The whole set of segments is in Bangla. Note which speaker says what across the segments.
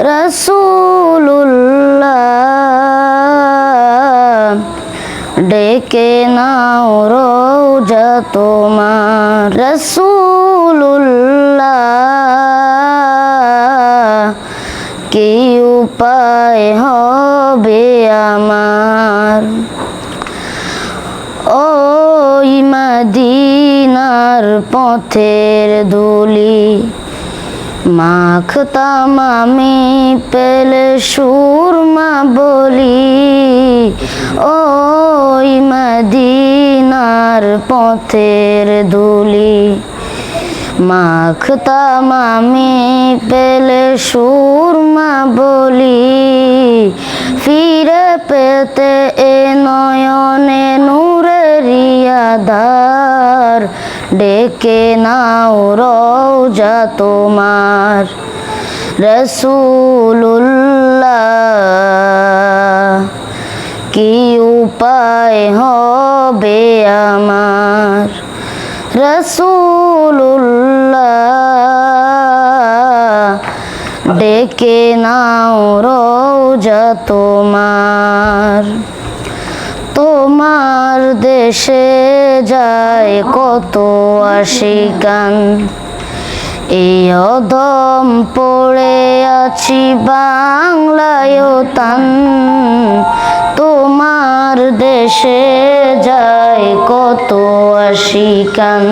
Speaker 1: রসুল্লাহ ডেকে নাও রোজা তোমার। রসুল্লাহ কি উপায় হবে আমার? ওই মদিনার পথের ধুলি মাখতাম আমি পেলে সুরমা বলি। ওই মদিনার পথের ধুলি। মাখতাম আমি পেলে সুরমা বলি। ফিরে পেতে এ নয়নে ডেকে নাও রওজা তোমার রসুল্লাহ কি উপায় হবে আমার রসুল্লাহ ডেকে নাও রোজা তোমার তোমার দেশে যায় কত আশিকান? এই অদম পড়ে আছি বাংলায় তান। তোমার দেশে যায় কত আশিকান?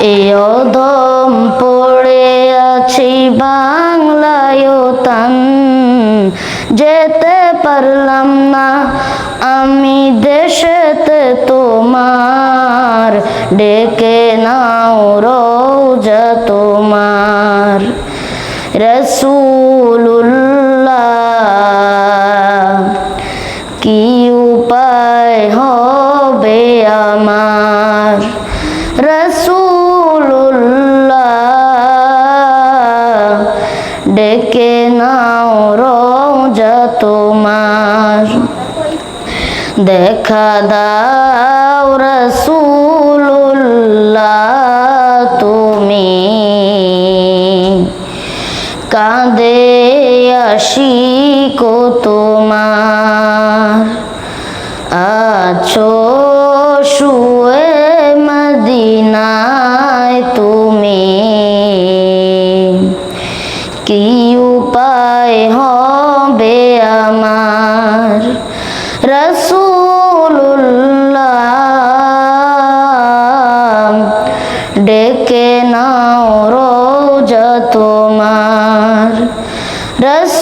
Speaker 1: এই অদম পড়ে আছি বাংলায় পারলাম না। আমি দেশেতে তোমার, ডেকে নাও রোজা তোমার। রসুল্লাহ কি উপায় হবে আমার? রসুল্লাহ ডেকে নাও রোজা তোমার। দেখা দাও রসুল্লাহ তুমি। কাঁদে আসি কো তোমার। আছো শুয়ে মদিনায় তুমি। কি উপায় হবে তোমার রসুল